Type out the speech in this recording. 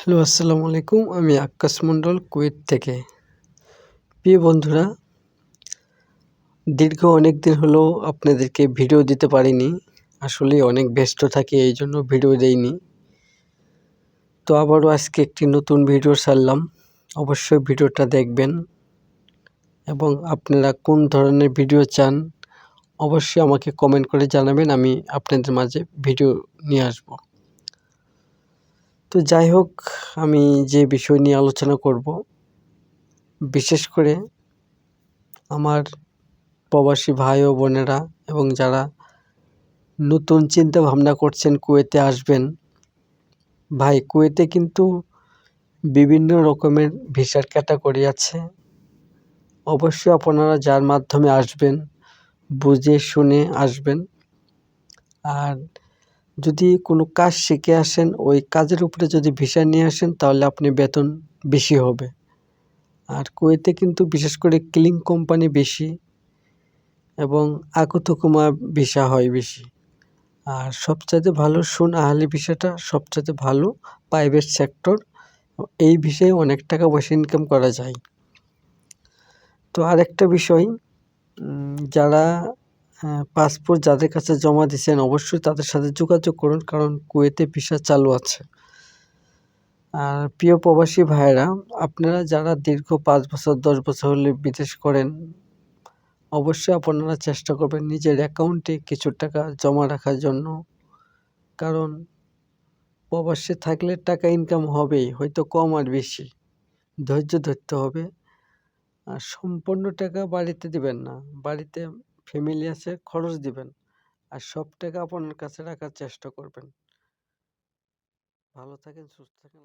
Hello, আসসালামু আলাইকুম। আমি আকাশ মণ্ডল কুয়েত থেকে। প্রিয় বন্ধুরা, দীর্ঘ অনেক দিন হলো আপনাদেরকে ভিডিও দিতে পারিনি। আসলে অনেক ব্যস্ত থাকি, এই জন্য ভিডিও দেইনি। তো আবারও আজকে একটি নতুন ভিডিও ছাড়লাম। অবশ্যই ভিডিওটা দেখবেন। এবং আপনারা কোন ধরনের ভিডিও চান, অবশ্যই আমাকে কমেন্ট করে জানাবেন। আমি আপনাদের মাঝে ভিডিও নিয়ে আসব। তো যাই হোক, আমি যে বিষয় নিয়ে আলোচনা করব, বিশেষ করে আমার প্রবাসী ভাই ও বোনেরা এবং যারা নতুন চিন্তা ভাবনা করছেন কুয়েতে আসবেন, ভাই কুয়েতে কিন্তু বিভিন্ন রকমের ভিসার ক্যাটাগরি আছে। অবশ্যই আপনারা যার মাধ্যমে আসবেন, বুঝে শুনে আসবেন। আর যদি কোনো কাজ শিখে আসেন, ওই কাজের উপরে যদি ভিসা নিয়ে আসেন, তাহলে আপনি বেতন বেশি হবে। আর কুয়েতে কিন্তু বিশেষ করে ক্লিং কোম্পানি বেশি এবং আকুতুকুমা ভিসা হয় বেশি। আর সবচাইতে ভালো সুন আহালি ভিসাটা সবচাইতে ভালো প্রাইভেট সেক্টর, এই বিষয়ে অনেক টাকা পয়সা ইনকাম করা যায়। তো আরেকটা বিষয় যারা পাসপোর্ট যাদের কাছে জমা দিয়েছেন অবশ্যই তাদের সাথে যোগাযোগ করুন, কারণ কুয়েতে ভিসা চালু আছে। আর প্রিয় প্রবাসী ভাইয়েরা, আপনারা যারা দীর্ঘ পাঁচ বছর, দশ বছর হলে বিদেশ করেন, অবশ্যই আপনারা চেষ্টা করবেন নিজের অ্যাকাউন্টে কিছু টাকা জমা রাখার জন্য। কারণ প্রবাসে থাকলে টাকা ইনকাম হবেই, হয়তো কম আর বেশি। ধৈর্য ধরতে হবে। আর সম্পূর্ণ টাকা বাড়িতে দিবেন না। বাড়িতে ফ্যামিলি আছে, খরচ দিবেন। আর সব টাকা আপনার কাছে রাখার চেষ্টা করবেন। ভালো থাকেন, সুস্থ থাকেন